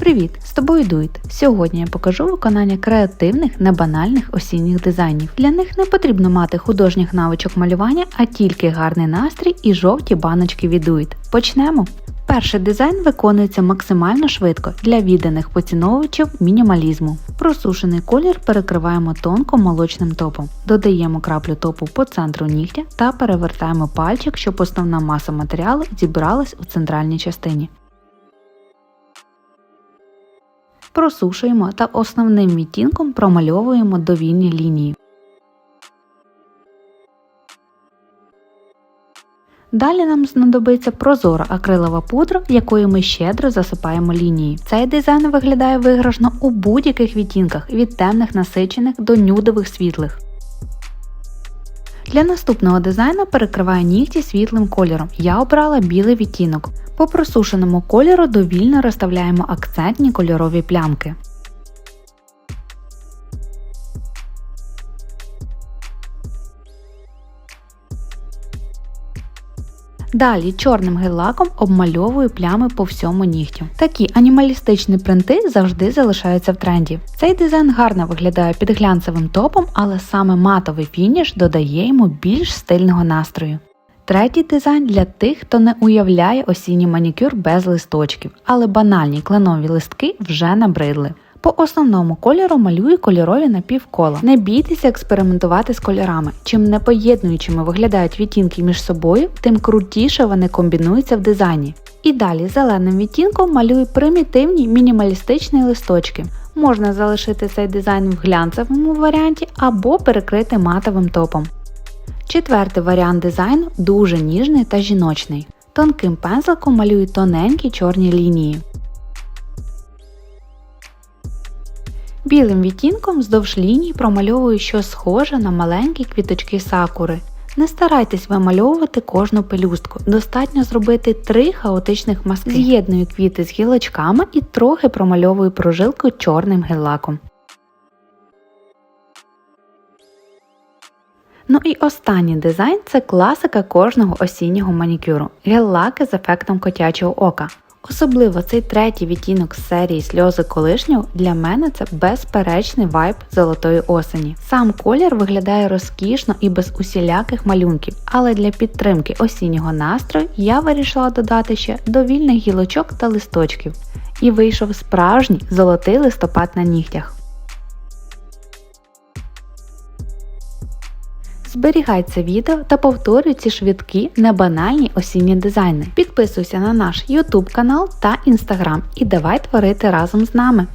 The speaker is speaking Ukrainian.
Привіт! З тобою Дуйт. Сьогодні я покажу виконання креативних, небанальних осінніх дизайнів. Для них не потрібно мати художніх навичок малювання, а тільки гарний настрій і жовті баночки від Дуйт. Почнемо! Перший дизайн виконується максимально швидко для відданих поціновувачів мінімалізму. Просушений колір перекриваємо тонко молочним топом. Додаємо краплю топу по центру нігтя та перевертаємо пальчик, щоб основна маса матеріалу зібралась у центральній частині. Просушуємо та основним відтінком промальовуємо довільні лінії. Далі нам знадобиться прозора акрилова пудра, якою ми щедро засипаємо лінії. Цей дизайн виглядає виграшно у будь-яких відтінках від темних насичених до нюдових світлих. Для наступного дизайну перекриваю нігті світлим кольором. Я обрала білий відтінок. По просушеному кольору довільно розставляємо акцентні кольорові плямки. Далі чорним гель-лаком обмальовую плями по всьому нігтю. Такі анімалістичні принти завжди залишаються в тренді. Цей дизайн гарно виглядає під глянцевим топом, але саме матовий фініш додає йому більш стильного настрою. Третій дизайн для тих, хто не уявляє осінній манікюр без листочків, але банальні кленові листки вже набридли. По основному кольору малюю кольорові напівкола. Не бійтеся експериментувати з кольорами. Чим не поєднуючими виглядають відтінки між собою, тим крутіше вони комбінуються в дизайні. І далі зеленим відтінком малюю примітивні мінімалістичні листочки. Можна залишити цей дизайн в глянцевому варіанті або перекрити матовим топом. Четвертий варіант дизайну дуже ніжний та жіночний. Тонким пензликом малюю тоненькі чорні лінії. Білим відтінком вздовж ліній промальовую щось схоже на маленькі квіточки сакури. Не старайтесь вимальовувати кожну пелюстку, достатньо зробити три хаотичних маски. З'єдную квіти з гілочками і трохи промальовую прожилку чорним гель-лаком. Ну і останній дизайн це класика кожного осіннього манікюру гель-лаки з ефектом котячого ока. Особливо цей третій відтінок з серії сльози колишнього для мене це безперечний вайб золотої осені. Сам колір виглядає розкішно і без усіляких малюнків, але для підтримки осіннього настрою я вирішила додати ще довільних гілочок та листочків. І вийшов справжній золотий листопад на нігтях. Зберігай це відео та повторюй ці швидкі, небанальні осінні дизайни. Підписуйся на наш YouTube канал та Instagram і давай творити разом з нами.